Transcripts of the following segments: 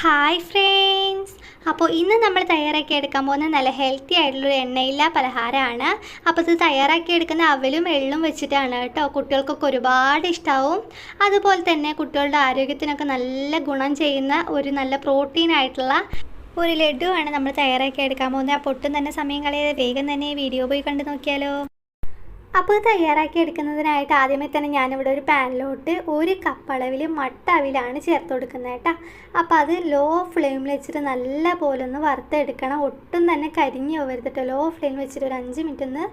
Hi friends അപ്പോൾ ഇന്ന് നമ്മൾ തയ്യാറാക്കി എടുക്കാൻ പോകുന്ന നല്ല ഹെൽത്തി ആയിട്ടുള്ളൊരു എണ്ണയില്ല പലഹാരമാണ്. അപ്പോൾ ഇത് തയ്യാറാക്കി എടുക്കുന്ന അവലും എള്ളും വെച്ചിട്ടാണ് കേട്ടോ. കുട്ടികൾക്കൊക്കെ ഒരുപാട് ഇഷ്ടമാവും അതുപോലെ തന്നെ കുട്ടികളുടെ ആരോഗ്യത്തിനൊക്കെ നല്ല ഗുണം ചെയ്യുന്ന ഒരു നല്ല പ്രോട്ടീൻ ആയിട്ടുള്ള ഒരു ലഡുവാണ് നമ്മൾ തയ്യാറാക്കി എടുക്കാൻ പോകുന്നത്. അപ്പോൾ ഒട്ടും തന്നെ സമയം കളയാതെ വേഗം തന്നെ വീഡിയോ പോയി കണ്ടു നോക്കിയാലോ. അപ്പോൾ തയ്യാറാക്കി എടുക്കുന്നതിനായിട്ട് ആദ്യമേ തന്നെ ഞാനിവിടെ ഒരു പാനിലോട്ട് ഒരു കപ്പളവിൽ മട്ട അവിലാണ് ചേർത്ത് കൊടുക്കുന്നത് കേട്ടോ. അപ്പോൾ അത് ലോ ഫ്ലെയിമിൽ വെച്ചിട്ട് നല്ല പോലെ ഒന്ന് വറുത്തെടുക്കണം. ഒട്ടും തന്നെ കരിഞ്ഞ് പോകരുതിട്ട് ലോ ഫ്ലെയിം വെച്ചിട്ട് ഒരു അഞ്ച് മിനിറ്റ് ഒന്ന്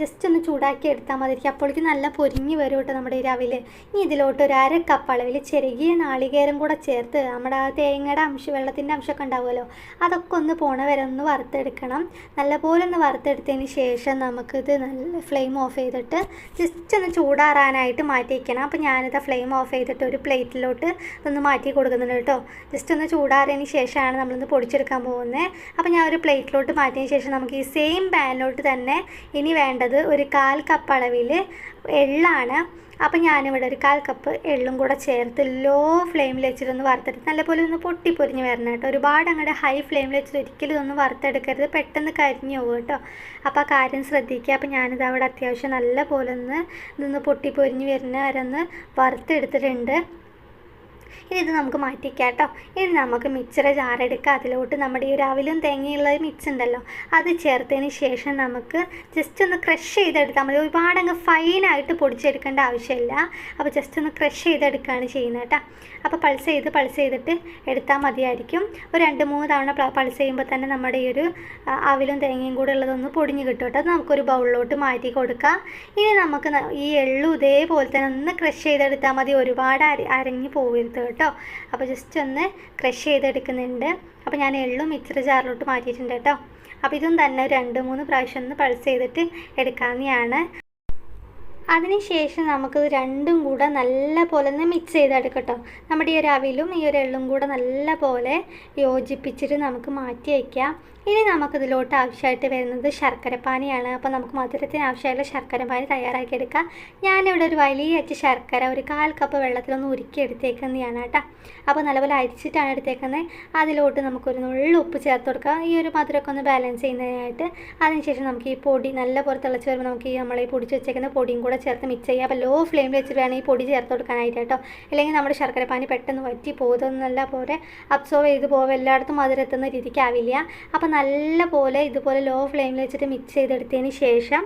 ജസ്റ്റ് ഒന്ന് ചൂടാക്കി എടുത്താൽ മതി അപ്പോഴേക്കും നല്ല പൊരിഞ്ഞ് വരും കേട്ടോ നമ്മുടെ ഈ രവിൽ. ഇനി ഇതിലോട്ട് ഒരു അര കപ്പ് അളവിൽ ചെറുകിയ നാളികേരം കൂടെ ചേർത്ത് നമ്മുടെ തേങ്ങയുടെ അംശം വെള്ളത്തിന്റെ അംശമൊക്കെ ഉണ്ടാവുമല്ലോ അതൊക്കെ ഒന്ന് പോണ വരെ ഒന്ന് വറുത്തെടുക്കണം. നല്ലപോലെ ഒന്ന് വറുത്തെടുത്തതിന് ശേഷം നമുക്കിത് നല്ല ഫ്ലെയിം ഓഫ് ചെയ്തിട്ട് ജസ്റ്റ് ഒന്ന് ചൂടാറാനായിട്ട് മാറ്റി വയ്ക്കണം അപ്പോൾ ഞാനിത് ഫ്ലെയിം ഓഫ് ചെയ്തിട്ട് ഒരു പ്ലേറ്റിലോട്ട് ഒന്ന് മാറ്റി കൊടുക്കുന്നുണ്ട് കേട്ടോ. ജസ്റ്റ് ഒന്ന് ചൂടാറിയതിന് ശേഷമാണ് നമ്മളിന്ന് പൊടിച്ചെടുക്കാൻ പോകുന്നത് അപ്പോൾ ഞാൻ ഒരു പ്ലേറ്റിലോട്ട് മാറ്റിയതിന് ശേഷം നമുക്ക് ഈ സെയിം പാനിലോട്ട് തന്നെ ഇനി വേണ്ടത് ഒരു കാൽ കപ്പ് അളവിൽ എള്ളാണ്. അപ്പോൾ ഞാനിവിടെ ഒരു കാൽ കപ്പ് എള്ളും കൂടെ ചേർത്ത് ലോ ഫ്ലെയിമിൽ വെച്ചിട്ടൊന്ന് വറുത്തെടുത്ത് നല്ലപോലെ ഒന്ന് പൊട്ടി പൊരിഞ്ഞ് വരണം കേട്ടോ. ഒരുപാട് അങ്ങോട്ട് ഹൈ ഫ്ലെയിമിൽ വെച്ചിട്ട് ഒരിക്കലും ഇതൊന്നും വറുത്തെടുക്കരുത്. പെട്ടെന്ന് കരിഞ്ഞു പോകും കേട്ടോ. അപ്പോൾ ആ കാര്യം ശ്രദ്ധിക്കുക. അപ്പോൾ ഞാനിത് അവിടെ അത്യാവശ്യം നല്ല പോലെ ഒന്ന് ഇതൊന്ന് പൊട്ടി പൊരിഞ്ഞ് വരുന്ന വരെ ഒന്ന് വറുത്തെടുത്തിട്ടുണ്ട്. ഇനി ഇത് നമുക്ക് മാറ്റിക്കാം കേട്ടോ ഇനി നമുക്ക് മിക്സറെ ജാറെടുക്കുക അതിലോട്ട് നമ്മുടെ ഈ രാവിലും തേങ്ങയുള്ള മിക്സ് ഉണ്ടല്ലോ. അത് ചേർത്തതിന് ശേഷം നമുക്ക് ജസ്റ്റ് ഒന്ന് ക്രഷ് ചെയ്തെടുത്താൽ മതി. ഒരുപാട് അങ്ങ് ഫൈനായിട്ട് പൊടിച്ചെടുക്കേണ്ട ആവശ്യമില്ല. അപ്പോൾ ജസ്റ്റ് ഒന്ന് ക്രഷ് ചെയ്തെടുക്കുകയാണ് ചെയ്യുന്നത് കേട്ടോ. അപ്പോൾ പൾസ് ചെയ്ത് പൾസ് ചെയ്തിട്ട് എടുത്താൽ മതിയായിരിക്കും. ഒരു രണ്ട് മൂന്ന് തവണ പൾസ് ചെയ്യുമ്പോൾ തന്നെ നമ്മുടെ ഈ ഒരു അവിലും തേങ്ങയും കൂടെ ഉള്ളതൊന്ന് പൊടിഞ്ഞ് കിട്ടും കേട്ടോ. അത് നമുക്കൊരു ബൗളിലോട്ട് മാറ്റി കൊടുക്കാം. ഇനി നമുക്ക് ഈ എള്ളു ഇതേപോലെ തന്നെ ഒന്ന് ക്രഷ് ചെയ്തെടുത്താൽ മതി. ഒരുപാട് അര അരഞ്ഞ് പോകരുത്. കേട്ടോ. അപ്പോൾ ജസ്റ്റ് ഒന്ന് ക്രഷ് ചെയ്തെടുക്കുന്നുണ്ട്. അപ്പോൾ ഞാൻ എള്ളും മിക്സർ ജാറിലോട്ട് മാറ്റിയിട്ടുണ്ട് കേട്ടോ. അപ്പോൾ ഇതും തന്നെ രണ്ട് മൂന്ന് പ്രാവശ്യം ഒന്ന് പൾസ് ചെയ്തിട്ട് എടുക്കാവുന്നതാണ്. അതിനുശേഷം നമുക്കത് രണ്ടും കൂടെ നല്ല പോലെ ഒന്ന് മിക്സ് ചെയ്തെടുക്കട്ടോ നമ്മുടെ ഈ ഒരു അവിലും ഈ ഒരു എള്ളും കൂടെ നല്ല പോലെ യോജിപ്പിച്ചിട്ട് നമുക്ക് മാറ്റി വയ്ക്കാം ഇനി നമുക്കിതിലോട്ട് ആവശ്യമായിട്ട് വരുന്നത് ശർക്കരപ്പാനിയാണ്. അപ്പോൾ നമുക്ക് മധുരത്തിന് ആവശ്യമായുള്ള ശർക്കരപ്പാനി തയ്യാറാക്കിയെടുക്കാം. ഞാനിവിടെ ഒരു വലിയ അച്ച് ശർക്കര ഒരു കാൽ കപ്പ് വെള്ളത്തിലൊന്ന് ഉരുക്കി എടുത്തേക്കുന്നതാണ് കേട്ടോ. അപ്പോൾ നല്ലപോലെ അരിച്ചിട്ടാണ് എടുത്തേക്കുന്നത്. അതിലോട്ട് നമുക്കൊരു നുള്ളു ഉപ്പ് ചേർത്ത് കൊടുക്കാം. ഈ ഒരു മധുരമൊക്കെ ഒന്ന് ബാലൻസ് ചെയ്യുന്നതിനായിട്ട് അതിനുശേഷം നമുക്ക് ഈ പൊടി നല്ല നല്ലപോലെ തിളച്ച് വരുമ്പോൾ നമുക്ക് ഈ നമ്മൾ ഈ പൊടിച്ച് വെച്ചേക്കുന്ന പൊടിയും കൂടെ ചേർത്ത് മിക്സ് ചെയ്യുക അപ്പോൾ ലോ ഫ്ലെയിമിൽ വെച്ചിട്ട് വേണം ഈ പൊടി ചേർത്ത് കൊടുക്കാനായിട്ട് കേട്ടോ. അല്ലെങ്കിൽ നമ്മുടെ ശർക്കരപ്പാനി പെട്ടെന്ന് വറ്റി പോകുന്നല്ല പോലെ അബ്സോർവ് ചെയ്ത് പോകും എല്ലായിടത്തും മധുരം എത്തുന്ന രീതിക്കാവില്ല. അപ്പോൾ നല്ല പോലെ ഇതുപോലെ ലോ ഫ്ലെയിമിൽ വെച്ചിട്ട് മിക്സ് ചെയ്തെടുത്തതിന് ശേഷം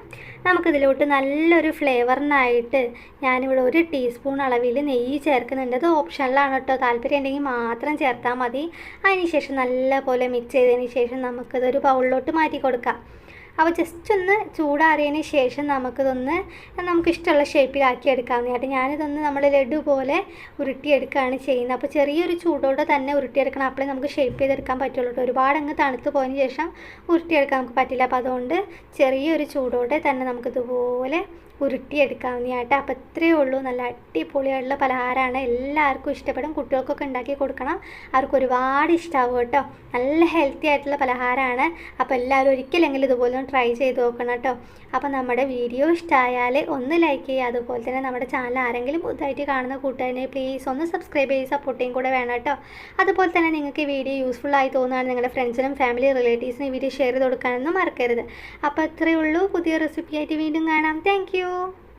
നമുക്കിതിലോട്ട് നല്ലൊരു ഫ്ലേവറിനായിട്ട് ഞാനിവിടെ ഒരു ടീസ്പൂൺ അളവിൽ നെയ്യ് ചേർക്കുന്നുണ്ട്. അത് ഓപ്ഷനിലാണ് കേട്ടോ. താല്പര്യം ഉണ്ടെങ്കിൽ മാത്രം ചേർത്താൽ മതി. അതിന് ശേഷം നല്ല പോലെ മിക്സ് ചെയ്തതിന് ശേഷം നമുക്കിതൊരു ബൗളിലോട്ട് മാറ്റി കൊടുക്കാം. അപ്പോൾ ജസ്റ്റ് ഒന്ന് ചൂടാറിയതിന് ശേഷം നമുക്കിതൊന്ന് നമുക്കിഷ്ടമുള്ള ഇഷ്ടമുള്ള എടുക്കാവുന്ന എടുക്കാവുന്നതായിട്ട്. ഞാനിതൊന്ന് നമ്മൾ ലഡു പോലെ ഉരുട്ടിയെടുക്കുകയാണ് ചെയ്യുന്നത്. അപ്പോൾ ചെറിയൊരു ചൂടോടെ തന്നെ ഉരുട്ടിയെടുക്കണം. അപ്പോഴേ നമുക്ക് ഷേപ്പ് ചെയ്തെടുക്കാൻ പറ്റുള്ളൂ കേട്ടോ. ഒരുപാട് അങ്ങ് തണുത്ത് പോയതിന് ശേഷം ഉരുട്ടിയെടുക്കാൻ നമുക്ക് പറ്റില്ല. അപ്പോൾ അതുകൊണ്ട് ചെറിയൊരു ചൂടോടെ തന്നെ നമുക്കിതുപോലെ ഉരുട്ടിയെടുക്കാവുന്നതായിട്ട്. അപ്പോൾ ഇത്രയേ ഉള്ളൂ. നല്ല അടിപൊളിയായിട്ടുള്ള പലഹാരമാണ്. എല്ലാവർക്കും ഇഷ്ടപ്പെടും. കുട്ടികൾക്കൊക്കെ ഉണ്ടാക്കി കൊടുക്കണം. അവർക്ക് ഒരുപാട് ഇഷ്ടമാവും കേട്ടോ. നല്ല ഹെൽത്തി ആയിട്ടുള്ള പലഹാരമാണ്. അപ്പോൾ എല്ലാവരും ഒരിക്കലെങ്കിലും ഇതുപോലെ ഒന്ന് ട്രൈ ചെയ്ത് നോക്കണം കേട്ടോ. അപ്പോൾ നമ്മുടെ വീഡിയോ ഇഷ്ടമായാൽ ഒന്ന് ലൈക്ക് ചെയ്യുക. അതുപോലെ തന്നെ നമ്മുടെ ചാനൽ ആരെങ്കിലും പുതുതായിട്ട് കാണുന്ന കൂട്ടുകാരനെ പ്ലീസ് ഒന്ന് സബ്സ്ക്രൈബ് ചെയ്ത് സപ്പോർട്ടിങ് കൂടെ വേണം കേട്ടോ. അതുപോലെ തന്നെ നിങ്ങൾക്ക് ഈ വീഡിയോ യൂസ്ഫുൾ ആയി തോന്നുകയാണ് നിങ്ങളുടെ ഫ്രണ്ട്സിനും ഫാമിലി റിലേറ്റീവ്സിനും ഈ വീഡിയോ ഷെയർ ചെയ്ത് കൊടുക്കാനൊന്നും മറക്കരുത്. അപ്പോൾ ഇത്രയേ ഉള്ളൂ. പുതിയ റെസിപ്പി ആയിട്ട് വീണ്ടും കാണാം. Thank you.